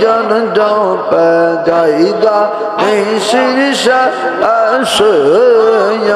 জন জপ জায়গা শীর্ষ আসে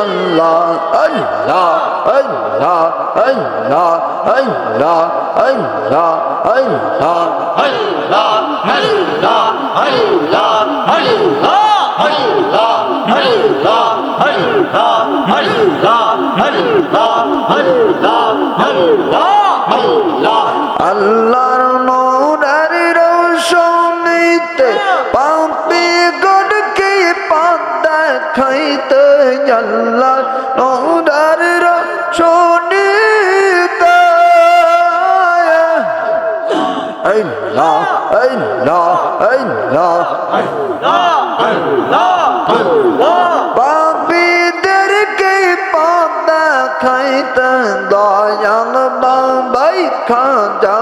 আল্লাহ আল্লাহ আল্লাহ আল্লাহ আল্লাহ আল্লাহ আল্লাহ আল্লাহর নূরের শুনিতে পাপি গড়কে পথ দেখাইতে জাল্লা নৌদার শুনিতে। আল্লাহ আল্লাহ আল্লাহ। আল্লাহ আল্লাহ পাপীদেরকে পথ দেখাইতে দয়াল বাবাই খাজা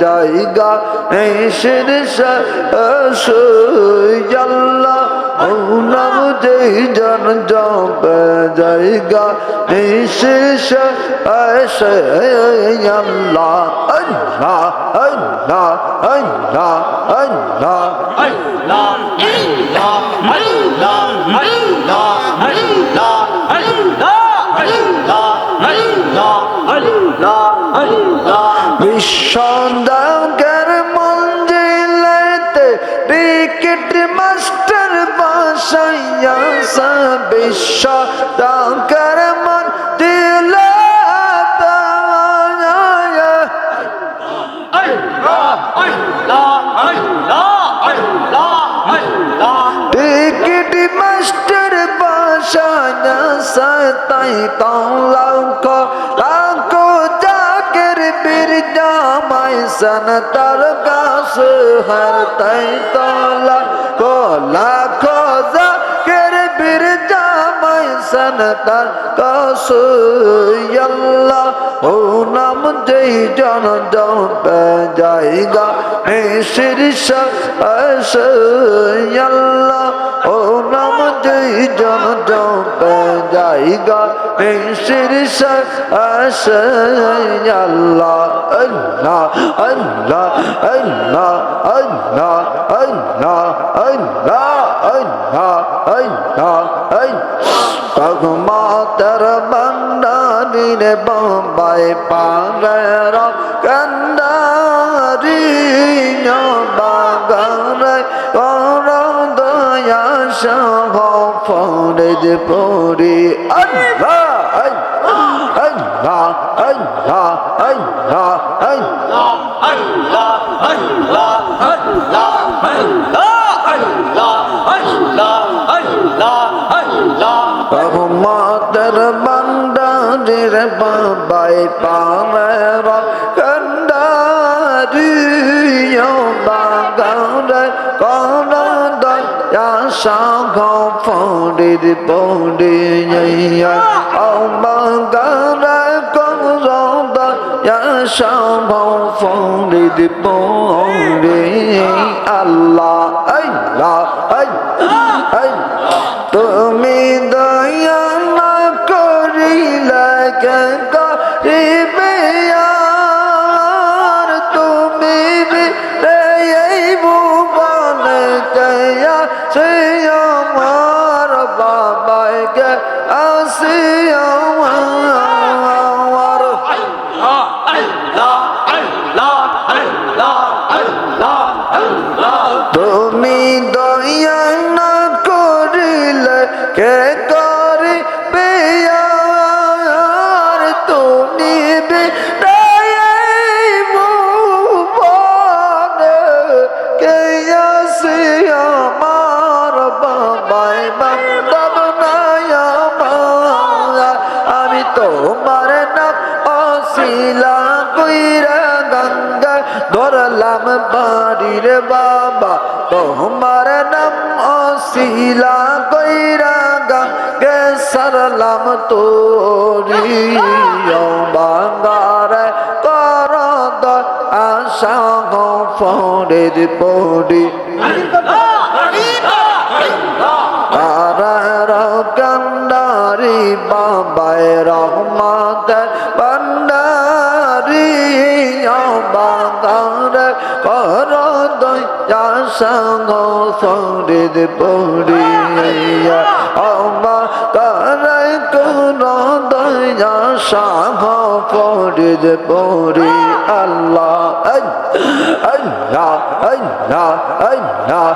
জায়গা আল্লাহ ও নাম যেই জন জায়গা এই শীর্ষ আল্লাহ আল্লাহ আল্লাহ আল্লাহ আল্লাহ। বিশ্বদাকার মঞ্জিলাইতে টিকিট মাস্টার বাসাইয়া সা বিশ্বদাকার মন দিলা Master Basha Nasa Tai Tong Lao Ko La জামাই সন তার গাছ হর তাই তোলা কো লাখো জাগর বীর জামাই সন তার গাছ আল্লাহ ও নাম যেই জন জায়গা এ শীর্ষ আল্লাহ ও নাম যেই জন জপে জায়গা এ শীর্ষ আল্লাহ আল্লাহ আল্লাহ আল্লাহ আল্লাহ আল্লাহ আল্লাহ আল্লাহ আল্লাহ। তগমাতর বন্দানির বম্বাই পাগর কন্দারি বাগান কর দয়া ফরজ পরি আল্লাহ আল্লাহ আল্লাহ আল্লাহ আল্লাহ রহমতের বন্দারির বাবাই পরের পরে যাইয়া অমাগারা কর সব ফরের পরে আল্লাহ আল্লাহ। তুমি দয়া কে করিবে আর তুমি ভুবনে কে আসি আমার বাবাই? আমার। আমি তোমার নাম অশিলা কইরা বাড়ির বাবা। তোমার নাম অশিলা তুরিয় বাঙ্গার করদ আশা গফরের পড়ি তারার কান্ডারি বাবায় রহমাত বান্ডারি বাঙ্গার করদ আশা গফরের পড়ি অবা সাহ ফরিদ পড়ি আল্লাহ আল্লাহ আল্লাহ আল্লাহ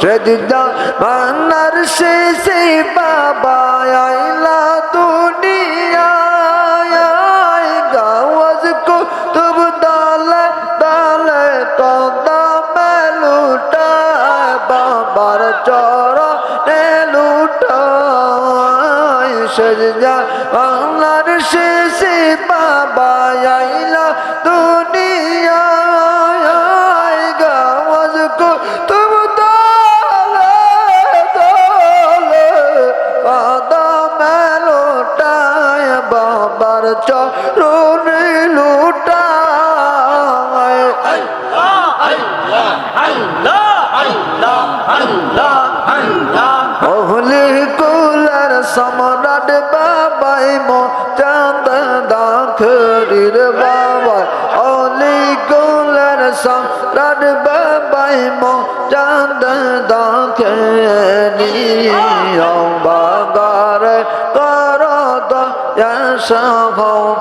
সেদিনা মানার শেষে বাবা আইলা দুনিয়া গাওয়াজ কো তুব দালে দালে তো দামে লুটা বাবার চর নে লুটা খুশি বাবা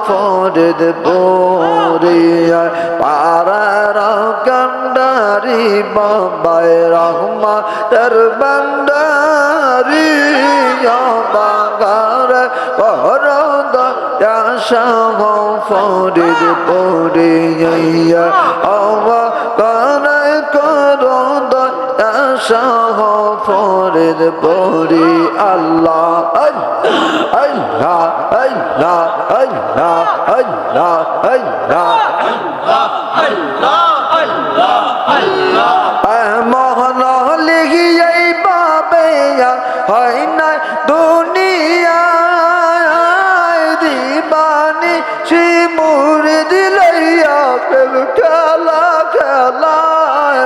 ফরিদ পরিয়া পারার গন্ডারি বাবাই রহমা তর বন্ডারি বাগার কর দয়াসহ ফরিদ পরিয়া অবা কানায় কর দয়াসহ ফরিদ পরি আল্লাহ আল্লাহ আল্লাহ আল্লাহ আল্লাহ আল্লাহ। মোহন লিখিয়াই বাবে হয় না দুনিয়া দিবানি শিমুর দিলাইয়া প্রেম খেলা, খেলায়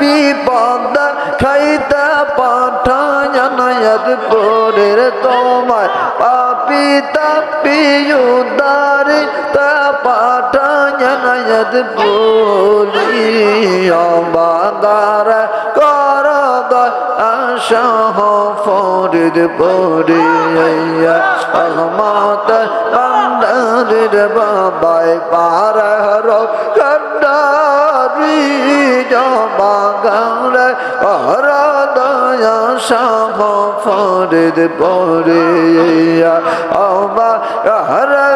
বিপদ খাইতে পাঠায় নয়দ করে তোমার পাপি তাপিউদারি তা পাঠায় নয়দ বলি অবাদার কর আশাহ ফরিদ পরে আহমত বান্দারের বাবায় পার হর কন্ডা বাগানে হরা দয়া শাহ ফরিদ পরে আমার হরা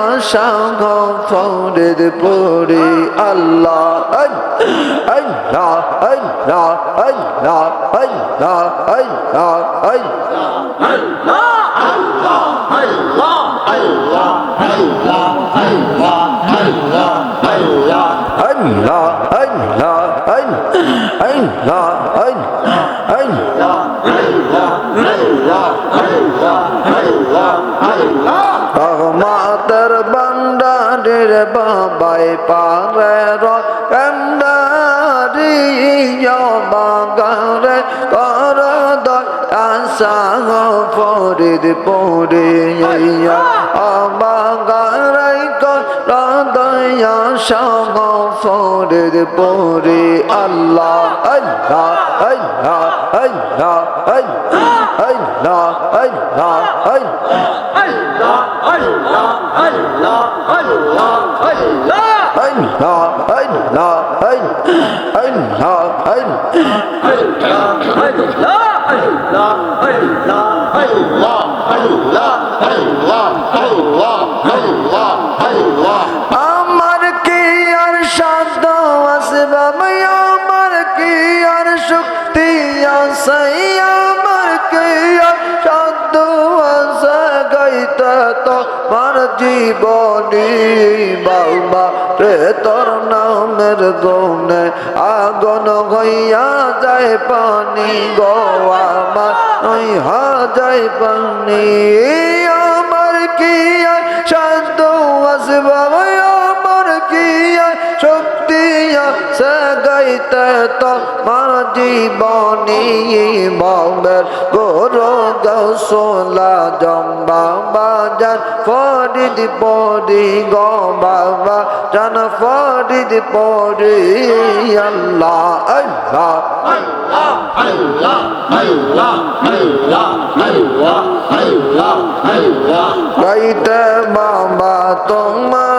আশা গফরের পরে আল্লাহ আল্লাহ আল্লাহ আল্লাহ আল্লাহ আল্লাহ আল্লাহ Allah বাবাই পারের কান্ডারি বাগারে কর দশা ফরিদ বাগারাই কর ফরিদ পড়ি আল্লাহ আল্লাহ আল্লাহ আল্লাহ আল্লাহ আল্লাহ আল্লাহ আল্লাহ আল্লাহ আল্লাহ আল্লাহ আমার বাবা রে, তোর নামের দোনে আগুন হইয়া যায় পানি গো আমার। যায় পানি, আমার কি শান্ত আসবাব শক্তি আছে গাইতে তোমার জীবনী বাবের গোরো গৌসলা জম্বা বাজার ফরিদ পরি গো বাবা জান ফরিদ পরি আল্লাহ আল্লাহ গাইতে বাবা তোমারি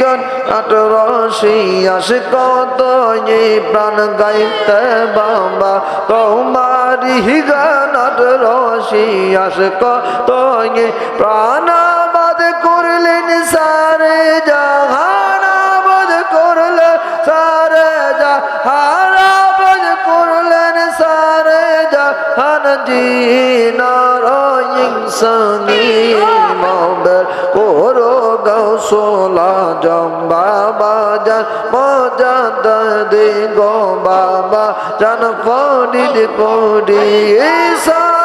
গান আটরসি আসে কত প্রাণ গাইতে বাবা তোমারি গান আটরসি আসে কত প্রাণাবাদ করলেন সারে জাহানাবাদ করলে সারে জাহানাবাদ করলেন সারে জাহান জিনার ইনসানি বাজার মজা দে গো বাবা জান ফরিদ পড়ি সারা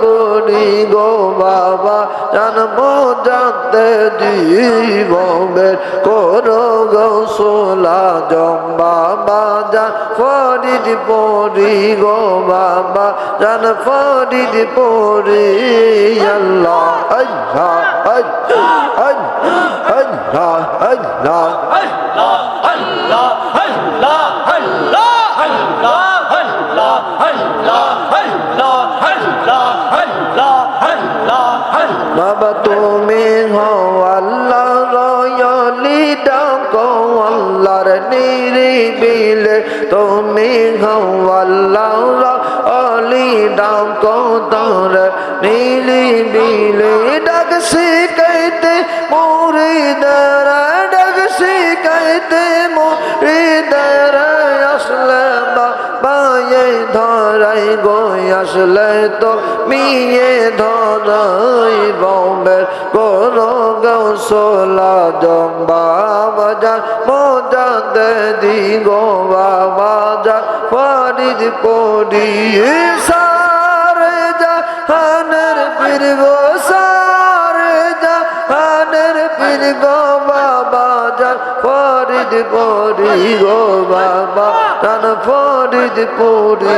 পড়ি গো বাবা জান মোজাতে জীবনের করো গৌসলা জম্বা বাজা ফরিদ পড়ি গো বাবা, জান ফরিদ পড়ি আল্লাহ আল্লাহ আল্লাহ আল্লাহ আল্লাহ। বাবা তুমি হো আল্লাহ রয়লি, ডাকো আল্লাহর নিরিবিলে। তুমি হো আল্লাহ রয়লি, ডাকো তোর নিরিবিলে। ডাক আসলে তো মিয়ে ধরাই বম্বের কোনো গৌসলা জম্বা বাজার, মজা দে দি গো বাবা যা ফরিদ পড়ি সারে যা, হানের পীর গো সারে যা, হানের পীর গো বাবা যা পড়ি গো জান ফরিদ পড়ি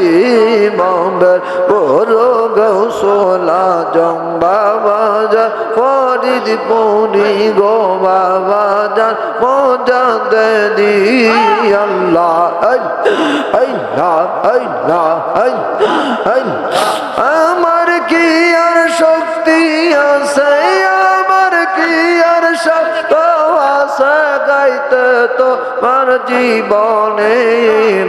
বম্বের বড় গৌসলা জম্বা বাজা ফরিদ পড়ি গো বাবা জান মজা দে আল্লাহ আল্লাহ আল্লাহ আল্লাহ আমার কি আর শক্তি আছে? আমার কি আর শক্ত আছে? গাইতে তো মার জীবনে,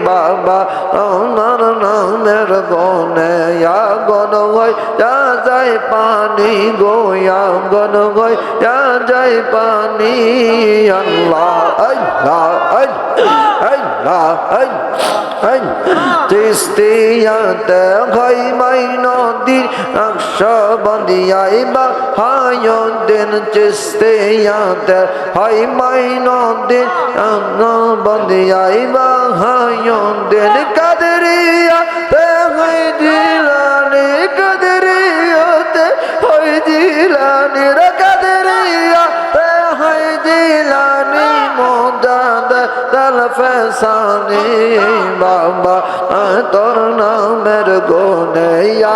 বাবা, আমার নামের গনে আগন হয়, যা যায় পানি গো, আগন হয়, যা যায় পানি, আল্লাহ আল্লাহ আল্লাহ তিস্তিয়াতে ভাই মাই নদীর নকশ বন্দিয়াই বা হায়দিন চিস্তিয়াতে হাই মাই নদীর বন্দিয়াই বা হায়দিন কাদরিয়া, তে হাই জিলানি কাদরিয়াতে, হাই জিলানি রে কাদরিয়া, তে হাই জিলানি মোদাদ দল ফেসানি, বাবা তোর নামের গুনে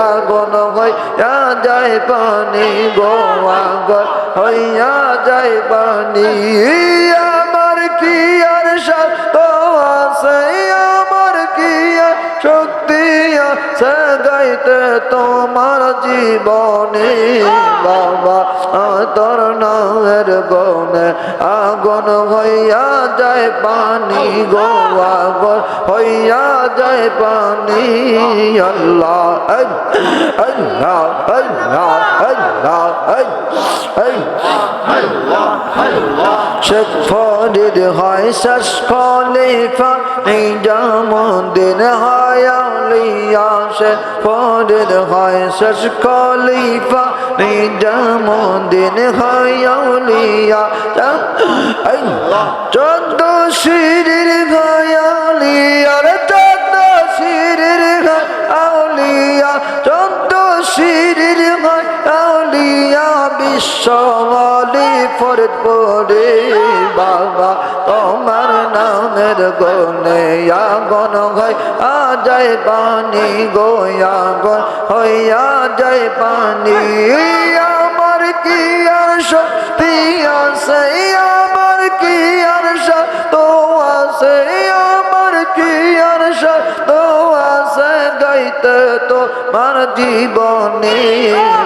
আগুন হইয়া যায় পানি, গো আগর হইয়া যায় পানি গাইতে তোমার জীবনে বাবা তোর নামের গনে আগুন হইয়া যায় পানি গো আগর হইয়া যায় পানি। আল্লাহ আল্লাহ আল্লাহ আল্লাহ শেখ ফরিদ হয় শেষ খলিফা নিজামুদ্দিন হয় শেখ ফরিদ হয় শেষ খলিফা নিজামুদ্দিন হয় আলিয়া চোদ্দ শিরির ঘয়ালিয়ার চোদ্দ শিরির ঘয়ালিয়া চোদ্দ শিরির ঘয়ালিয়া বিশ্বলি ফরিদ পড়ে বাবা, তোমার নামের গনে আগন হয়। আ যায় পানি গোয়া গন হইয়া যায় পানি। আমার কি আর শক্তি আছে? তো মার জীবনে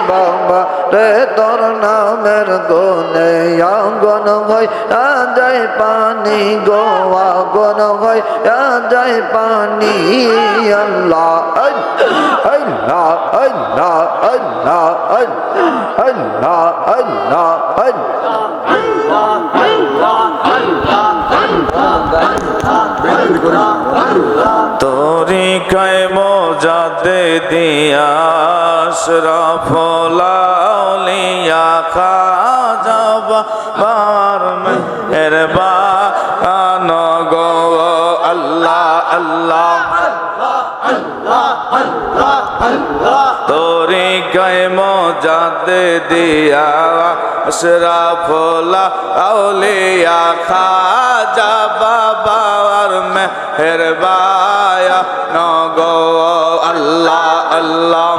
বাবা রে তোর নামের গনে আঙ্গন হয় যায় পানি গো আগুন হয় যায় পানি আল্লাহ আল্লাহ আল্লাহ আল্লাহ আল্লাহ আল্লাহ আল্লাহ তোরি কয় মজাদে দিয়াস রফলাউলিয়া খাজাব বার মেহের বান গো আল্লাহ আল্লাহ। তোরি কয় মজাদে দিয়া আশরাফুল্লাহ আউলিয়া খাজা বাবার মেহরবায়া নগো আল্লাহ আল্লাহ।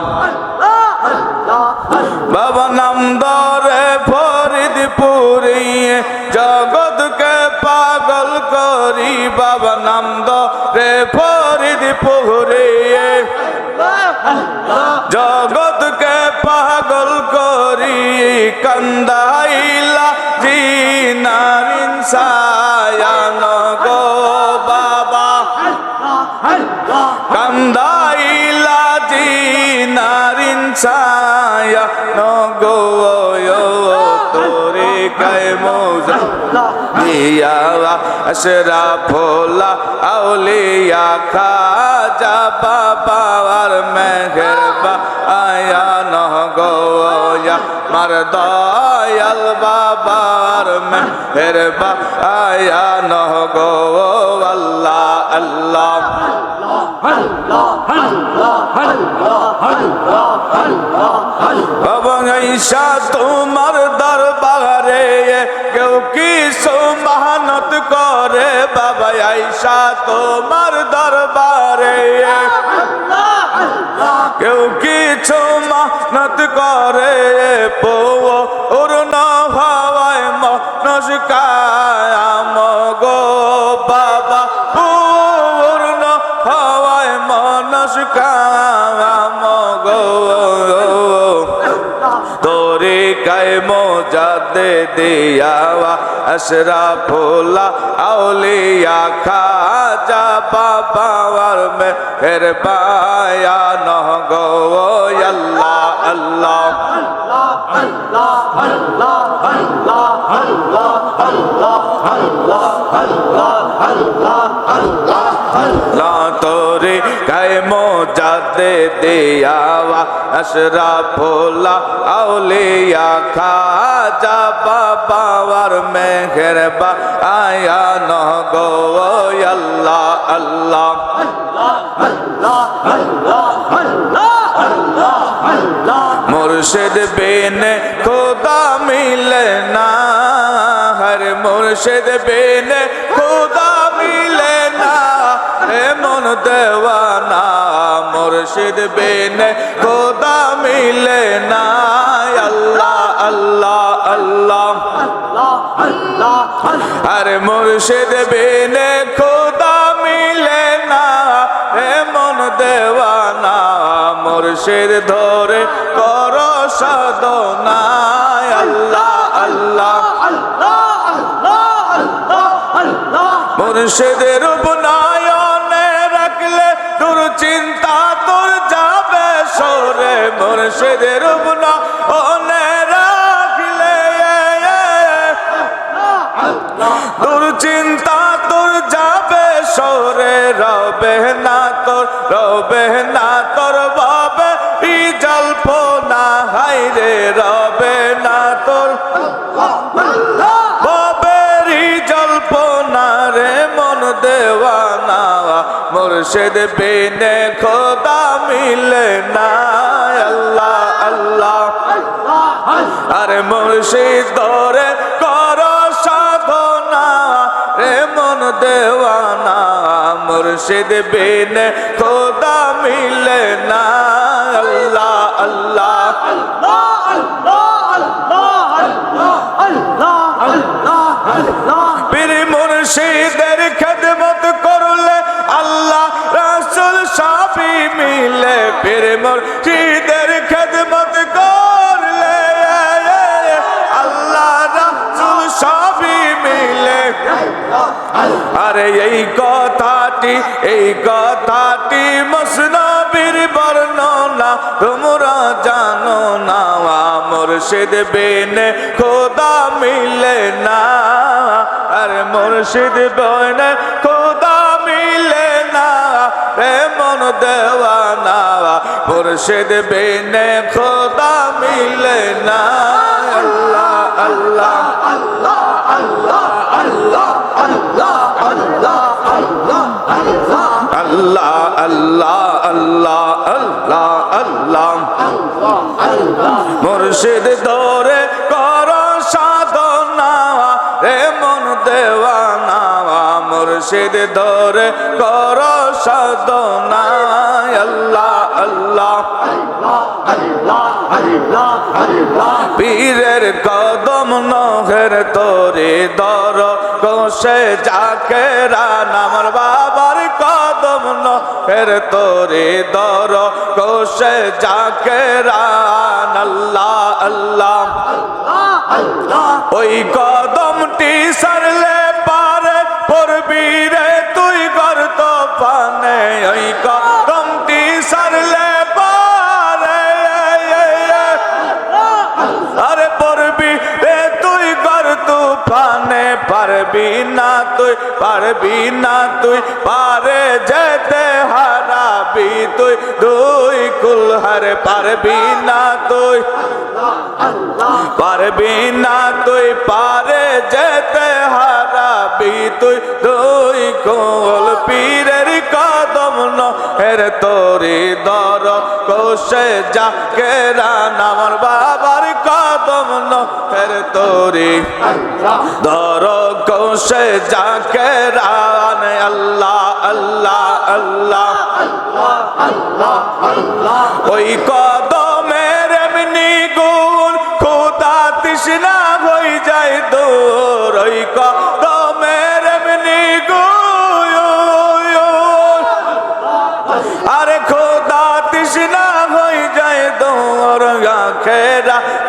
বাবা নাম দরে ফরিদ পুরিয়ে জগৎকে পাগল করি। বাবা নাম দরে ফরিদ কন্দাইলা জিনারিন সায়ান গো বাবা। কন্দাইলা জিনারিন সায়ান গো তোরে কায় মোজা। দিয়া আশরা ফোলা আউলিয়া খাজা বাবার মেহেরবা আয়া নহ গোয়া মার দয়াল বাবার মেহেরবা আয়া নহ গো আল্লাহ। আল্লাহ ঈশা, তোমার দরবারে কেউ কি সুমানত করে। বাবা ঈশা, তোমার দরবারে কেউ কিছু মানত করে। তোরে কায় মোজাদে দিয়াওয়া আশরা ফোলা আউলিয়া খাজা বাবার মেহের বায়া নহ গো আল্লাহ আল্লাহ লা তোরে গায়ে মোজাদে দিয়াওয়া, আশরা ফোলা আউলিয়া খাজা বাবার মেহের বা আয়া নহ গো আল্লাহ আল্লাহ। মুর্শিদ বেনে খোদা মিলে না, হর মুর্শিদ বেনে খোদা মিলে না হে মন দেওয়ানা মুর্শিদ বেনে খোদা মিলে না, আল্লাহ আল্লাহ আল্লাহ। আরে মুর্শিদ বেনে খোদা মিলে না হে মন দেওয়ানা মুর্শিদ ধরে কর সাধনা আল্লাহ আল্লাহ। মুর্শিদের উপনায়নে রাখলে তোর চিন্তা তোর যাবে সরে। মুর্শিদের উপনায়নে রাখলে দুশ্চিন্তা তোর যাবে সরে। রবে না তোর, রবে না তোর মুর্শিদ বিনে খোদা মিলে না আল্লাহ আল্লাহ। আরে মুর্শিদ ধরে কর সাধনা। রে মন দেওয়ানা, মুর্শিদ বিনে খোদা মিলে না আল্লাহ আল্লাহ। পীর মুর্শিদের খেদমত পীর মুর্শিদের খেদমত করলে আল্লাহ রাসুল সাফি মিলে। আরে এই কথাটি এই কথাটি মসনবীর বর্ণনা, তোমরা জানো না, মুর্শিদ বেনে খোদা মিলে না। আরে মুর্শিদ বেনে খোদা দেওয়ানা মুর্শিদ বেনে খোদা মিলে না আল্লাহ আল্লাহ আল্লাহ আল্লাহ আল্লাহ আল্লাহ আল্লাহ আল্লাহ আল্লাহ আল্লাহ মুর্শিদ দৌরে কর সাধনা রে মন দেওয়ানা মুর্শিদ দৌরে কর পীরের কদম নহর তোরে দর কোষে যাকে রান, আমার বাবার কদম নহর তোরে দর কোষে যাকে রান, আল্লাহ আল্লাহ। ওই কদমটি তুই পারবি না তুই, পারে যেতে হারাবি তুই, দুই কুলহার পারবি না তুই। পারবি না তুই, পারে যেতে হারাবি তুই, দুই কোল পীরের কদম হের তোরি দর কোষে যাকে রান আমার বাবার কদম হের তোরি। দর কোষে যাকে রান আল্লাহ আল্লাহ আল্লাহ। আল্লাহ আল্লাহ ওই কদমের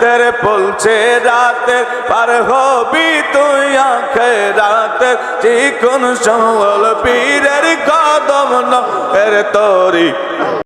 আখেরা বলছে রাতের পার হবি তুই আখেরাতের চিকুন সমল পীরের কদম নের তোরি।